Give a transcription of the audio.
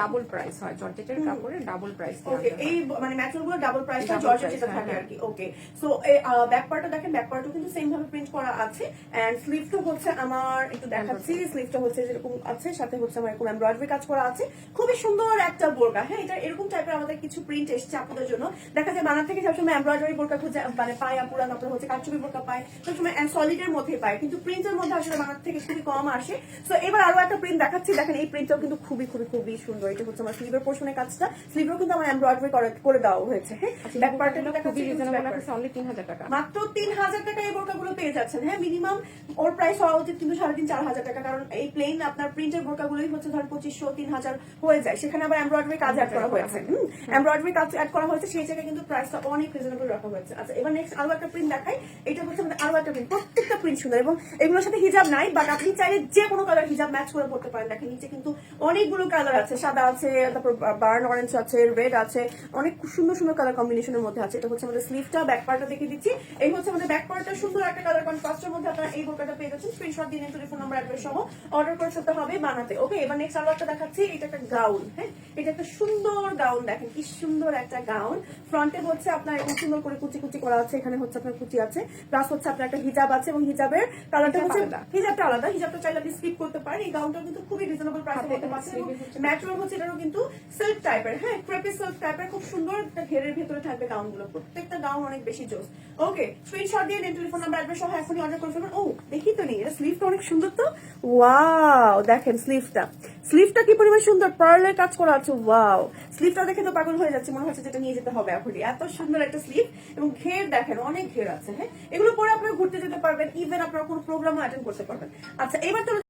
Double price হয় জর্জেটের কাপড়ে ডাবল প্রাইস ওকে এই মানে ম্যাটেরিয়ালগুলো ডাবল প্রাইস হয় Double জর্জেট যেটা হ্যাঁ, থাকে। আর কি ওকে সো ব্যাক পার্টটা দেখেন ব্যাক পার্টও কিন্তু সেম ভাবে প্রিন্ট করা আছে। এন্ড স্লিভটা হচ্ছে আমার একটু দেখাচ্ছি স্লিভটা হচ্ছে যেরকম আছে সাথে হচ্ছে আমার এরকম এমব্রয়ডারি কাজ করা আছে। খুবই সুন্দর একটা বোরকা হ্যাঁ এটা এরকম টাইপের আমাদের কিছু প্রিন্ট এসেছে আপনাদের জন্য। দেখা যায় বানার থেকে সবসময় এমব্রয়ডারি বোরকা খুঁজে মানে পায় আপুরা তারপর হচ্ছে কারচুপি বোরকা পায় সবসময় সলিডের মধ্যে পায়। কিন্তু প্রিন্টের মধ্যে আসলে বানার থেকে খুবই কম আসে। সো এবার আরও একটা প্রিন্ট দেখাচ্ছি। দেখেন এই প্রিন্টটাও কিন্তু খুবই খুবই খুবই সুন্দর। এটা হচ্ছে আমার স্লিভের পোর্শনের কাজটা। স্লিভেও কিন্তু আমার এমব্রয়ডারি করে দেওয়া হয়েছে হ্যাঁ? ব্যাক পার্টে খুবই রিজনেবল অনলি তিন হাজার টাকা। মাত্র তিন হাজার টাকা এই বোরকাগুলো পেয়ে যাচ্ছেন হ্যাঁ? মিনিমাম ওর প্রাইস হওয়া উচিত কিন্তু সাড়ে তিন চার হাজার টাকা কারণ এই প্লেন আপনার প্রিন্টের বোরকাগুলোই হচ্ছে ধর পঁচিশশো তিন হাজার হয়ে যায়। সেখানে আবার এমব্রয়ডারি কাজ অ্যাড করা হয়েছে এমব্রয়ডারি কাজ অ্যাড করা হয়েছে সেই জায়গায় কিন্তু প্রাইসটা অনেক রিজনেবল রাখা হয়েছে। আচ্ছা এবার নেক্সট আরও একটা প্রিন্ট দেখাই। এটা হচ্ছে আমাদের আরও একটা প্রিন্ট প্রত্যেকটা প্রিন্ট সুন্দর এবং এগুলোর সাথে হিজাব নাই বাট আপনি চাইলে যে কোনো কালার হিজাব ম্যাচ করে পড়তে পারেন। দেখেন নিচে কিন্তু অনেকগুলো কালার আছে সাদা আছে তারপর বার্ন অরেঞ্জ আছে রেড আছে অনেক সুন্দর সুন্দর কালার কম্বিনেশনের মধ্যে আছে। এটা হচ্ছে আমাদের স্লিভটা ব্যাক পার্টটা দেখে দিচ্ছি। এই হচ্ছে আমাদের ব্যাক পার্টটা সুন্দর একটা কালার কন্ট্রাস্টের মধ্যে আপনারা এই বোরকাটা পেয়ে যাচ্ছেন। স্ক্রিনশট দিয়ে নিন টেলিফোন নাম্বার অ্যাড্রেস সহ অর্ডার করে ফেলতে হবে বানাতে। ওকে এবার নেক্সট আরও একটা দেখাচ্ছি। এটা একটা গাউন হ্যাঁ? এটা একটা সুন্দর গাউন দেখেন কি সুন্দর একটা গাউন ফ্রন্টে হচ্ছে আপনার এরকম সুন্দর করে কুচি কুচি করা আছে এখানে হচ্ছে আপনার কুচি আছে। প্লাস হচ্ছে আপনার একটা হিজাব আছে এবং হিজাবের কালারটা হচ্ছে। হিজাবটা আলাদা। হিজাবটা চাইলে আপনি স্কিপ করতে পারেন। এই গাউনটা কিন্তু খুবই রিজনেবল প্রাইসে পেতে পারছেন sleeve হচ্ছে এটারও কিন্তু টাইপের হ্যাঁ ক্রেপি টাইপের খুব সুন্দর একটা ঘেরের ভিতরে থাকবে গাউনগুলো প্রত্যেকটা গাউন অনেক বেশি জোস। ওকে স্ক্রিনশট দিয়ে নেন টেলিফোন নাম্বার অ্যাড্রেস সহ এখনই অর্ডার করে ফেলবেন ও দেখি তো নেই এটা স্লিভটা অনেক সুন্দর তো? ওয়াও দেখেন স্লিভটা স্লিভটা কি পরিমাণ সুন্দর? কাজ করা আছে ওয়াও স্লিভটা দেখে তো পাগল হয়ে যাচ্ছে, মনে হচ্ছে যেটা নিয়ে যেতে হবে এখনই। এত সুন্দর একটা স্লিভ এবং ঘের দেখেন, অনেক ঘের আছে হ্যাঁ? এগুলো পরে আপনারা ঘুরতে যেতে পারবেন ইভেন আপনারা কোনো প্রোগ্রামও অ্যাটেন্ড করতে পারবেন। আচ্ছা এবার তো